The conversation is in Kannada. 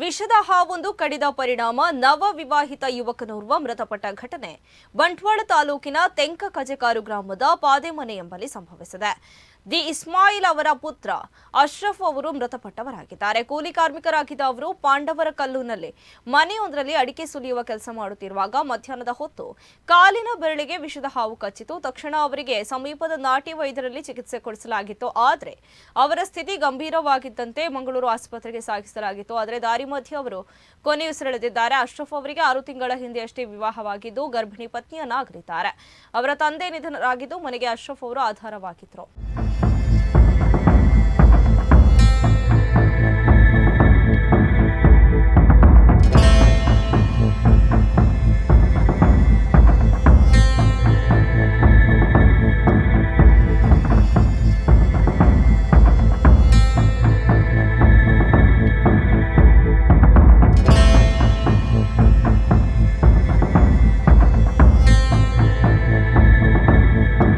ವಿಷದ ಹಾವೊಂದು ಕಡಿದ ಪರಿಣಾಮ ನವ ವಿವಾಹಿತ ಯುವಕನೋರ್ವ ಮೃತಪಟ್ಟ ಘಟನೆ ಬಂಟ್ವಾಳ ತಾಲೂಕಿನ ತೆಂಕ ಕಜೆಕಾರು ಗ್ರಾಮದ ಪಾದೆಮನೆ ಎಂಬಲ್ಲಿ ಸಂಭವಿಸಿದೆ. ದಿ ಇಸ್ಮಾಯಿಲ್ ಅವರ ಪುತ್ರ ಅಶ್ರಫ್ ಅವರು ಮೃತಪಟ್ಟವರಾಗಿದ್ದಾರೆ. ಕೂಲಿ ಕಾರ್ಮಿಕರಾಗಿದ್ದ ಅವರು ಪಾಂಡವರ ಕಲ್ಲುನಲ್ಲಿ ಮನೆಯೊಂದರಲ್ಲಿ ಅಡಿಕೆ ಸುಲಿಯುವ ಕೆಲಸ ಮಾಡುತ್ತಿರುವಾಗ ಮಧ್ಯಾಹ್ನದ ಹೊತ್ತು ಕಾಲಿನ ಬೆರಳಿಗೆ ವಿಷದ ಹಾವು ಕಚ್ಚಿತು. ತಕ್ಷಣ ಅವರಿಗೆ ಸಮೀಪದ ನಾಟಿ ವೈದ್ಯರಲ್ಲಿ ಚಿಕಿತ್ಸೆ ಕೊಡಿಸಲಾಗಿತ್ತು. ಆದರೆ ಅವರ ಸ್ಥಿತಿ ಗಂಭೀರವಾಗಿದ್ದಂತೆ ಮಂಗಳೂರು ಆಸ್ಪತ್ರೆಗೆ ಸಾಗಿಸಲಾಗಿತ್ತು. ಆದರೆ ದಾರಿ ಮಧ್ಯೆ ಅವರು ಕೊನೆಯುಸಿರೆಳೆದಿದ್ದಾರೆ ಅಶ್ರಫ್ ಅವರಿಗೆ ಆರು ತಿಂಗಳ ಹಿಂದೆಯಷ್ಟೇ ವಿವಾಹವಾಗಿದ್ದು ಗರ್ಭಿಣಿ ಪತ್ನಿಯನ್ನಾಗಲಿದ್ದಾರೆ ಅವರ ತಂದೆ ನಿಧನರಾಗಿದ್ದು ಮನೆಗೆ ಅಶ್ರಫ್ ಅವರು ಆಧಾರವಾಗಿದ್ದರು.